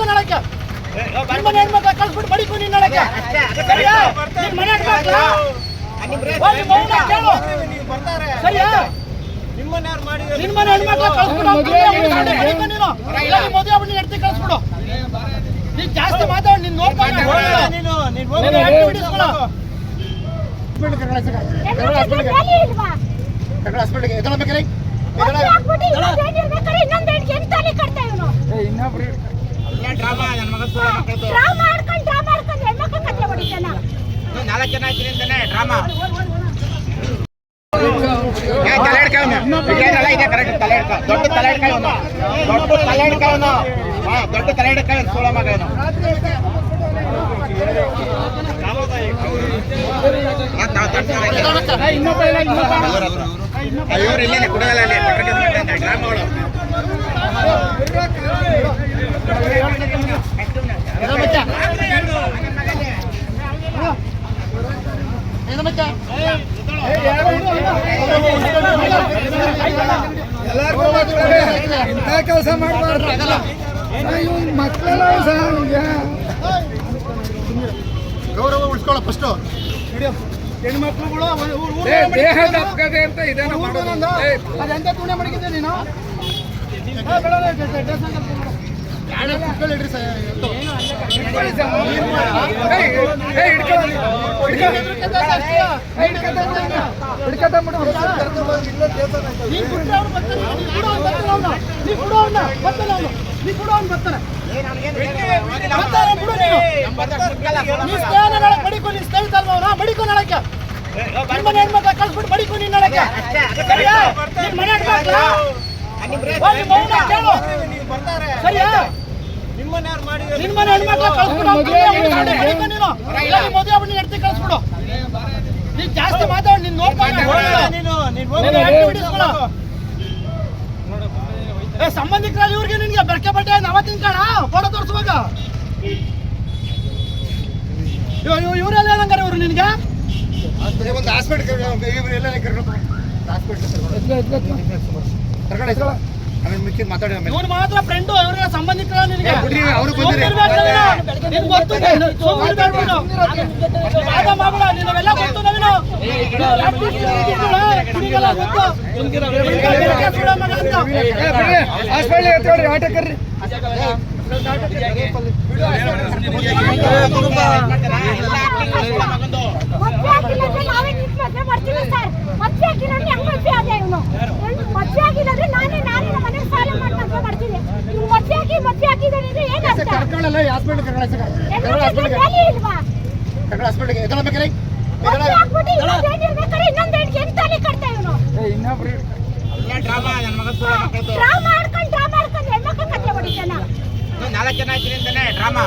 ಬಡಿಕೋ ನಡಕ ನಿಮ್ಮ ಹೆಣ್ಮಕ್ಳ ಕಳ್ಸ್ಬಿಟ್ಟು ಬಡಿಕೋ ನಿನ್ ಮನೆ ಸರಿಯಾ? ಮನೆ ಜಾಸ್ತಿ ನೋಡ್ಕೊಂಡು ಹಾಸ್ಪಿಟಲ್ಗೆ ಬೇಕಾರೆ? ನಾಲ್ಕು ಜನ ಡ್ರಾಮಾ. ತಲೆ ಹಿಡ್ಕ ಇದೇನಲ್ಲ ಇದೆ ಕರೆಕ್ಟ್ ತಲೆ ದೊಡ್ಡ ತಲೆ ಹಿಡ್ಕ ದೊಡ್ಡ ತಲೆ ಹಾ, ದೊಡ್ಡ ತಲೆ ಹಿಡ್ಕ ಇವನು ಸೋಳ ಮಗ ಇವನು ಇವ್ರು ಇಲ್ಲೇನೆ ಕುಡದಲ್ಲ ಅಲ್ಲಿ ಡ್ರಾಮಾಗಳು ಇಂಥ ಕೆಲಸ ಮಾಡಬಾರ್ದು ಇವನ್ ಮಕ್ಕಳೆಲ್ಲ ಸಹ ಗೌರವ ಉಳಿಸ್ಕೊಳ್ಳೋ ಫಸ್ಟು ಹೆಣ್ಮಕ್ಳುಗಳು ದೇಹದ ಅಪ್ಗದೆ ಅಂತ ಇದೇನೋ ಮಾಡೋದು ಅದೆಂತ ನೀನು ಸರ್. ಹಿಡ್ಕೊಳ್ಳಿ ಸರ್. ಏ, ಹಿಡ್ಕೊಳ್ಳಿ. ಬಡಿಕೊ. ನಿನ್ ಮನೆ ಹೆಣ್ಮಕ್ಳ ಕಳ್ಸ್ಬಿಟ್ಟು ಬಡಿಕೊ ನೀನ್? ನಿನ್ ಮನೆ. ಸರಿಯಾ? ನಿನ್ ಮನೆ ಹೆಣ್ಮಕ್ಳ ಕಳ್ಸ್ಬಿಡು, ಮದ್ವೆ ಹೆಂಡ್ತಿ ಕಳ್ಸ್ಬಿಡು. ನೀನ್. ಜಾಸ್ತಿ ಮಾತಾಡ್ ನಿನ್ನ ನೋಡ್ಕೊಂಡು ನೀನು. ಏ ಸಂಬಂಧಿಕರಲ್ಲಿ ಇವ್ರಿಗೆ ನಿನ್ಗೆ ಬೆಳಕೆ ಬಟ್ಟೆ ಅವತ್ತಿನ ಕಾಣ? ಫೋಟೋ ತೋರಿಸುವಾಗ. ಇವರೆಲ್ಲ ಏನಂಗಾರೆ ಇವ್ರು ನಿನ್ಗೆ? ಒಂದು ಹಾಸ್ಪಿಟ್ಲ್ ಎಲ್ಲ ಕರ್ಕೊಂಡು ಹಾಸ್ಪಿಟಲ್ ಕರ್ಕೊಂಡು ಆಮೇಲೆ ಮಿಕ್ಕಿದ್ ಮಾತಾಡಿ ಆಮೇಲೆ. ಇವನು ಮಾತ್ರ ಫ್ರೆಂಡು ಇವ್ರಿಗೆ ಸಂಬಂಧಿಕರ ನಿನ್ಗೆ. ಬಿಡ್ರಿ, ಅವ್ರು ಬಂದಿರಿ. ನಿನ್ಗೆ. ಗೊತ್ತು ನವೀನು. Auto curry. ಮದ್ವೆ ಆಗಿಲ್ಲಂದ್ರೆ ನಾವೇ ನಿಂತು ಮದ್ವೆ ಮಾಡ್ತೀವಿ ಸರ್ ಮದ್ವೆ ಆಗಿಲ್ಲಂದ್ರೆ ಹೆಂಗ್ ಮದ್ವೆ ಆದ ಇವನು ಮದ್ವೆ ಆಗಿಲ್ಲಂದ್ರೆ ನಾನೇ ನಾನೇ ನಮ್ಮ ಮನೆ ಸಾಲ ಮಾಡಿ ಮದ್ವೆ ಮಾಡ್ತೀನಿ ಇವ್ನು ಮದ್ವೆ ಆಗಿ ಮದ್ವೆ ಆಗಿದ್ದಾನೆ ಅಂದ್ರೆ ಏನಂತ ಕರ್ಕೊಳ್ಳಲ್ಲ ಹಾಸ್ಪಿಟಲ್ ಕರ್ಕೊಳ್ಳಿ ಸರ್ ಹೆಣ್ಮಕ್ಳಿಗೆ ಹಾಸ್ಪಿಟಲ್ಗೆ ಬೆಲೆ ಇಲ್ವಾ ಕರ್ಕೊಂಡು ಹಾಸ್ಪಿಟಲ್ಗೆ ಎತ್ತೊಳ್ಬೇಕ್ರಿ ಮದ್ವೆ ಹಾಸ್ಪಿಟಲ್ ಇನ್ನೊಂದು ಹೆಣ್ಣಿಗೆ ಹೆಂಗ್ ಇನ್ನೊಬ್ರು ಡ್ರಾಮಾ ನನ್ನ ಮಗ ಡ್ರಾಮಾ ಆಡ್ಕೊಂಡು ಡ್ರಾಮಾ ಆಡ್ಕೊಂಡು ಹೆಣ್ಮಕ್ಳು ಕತ್ತೆ ಹೊಡಿತಾನ? ನಾಲ್ಕು ಜನ ಅಂತಾನೆ ಡ್ರಾಮಾ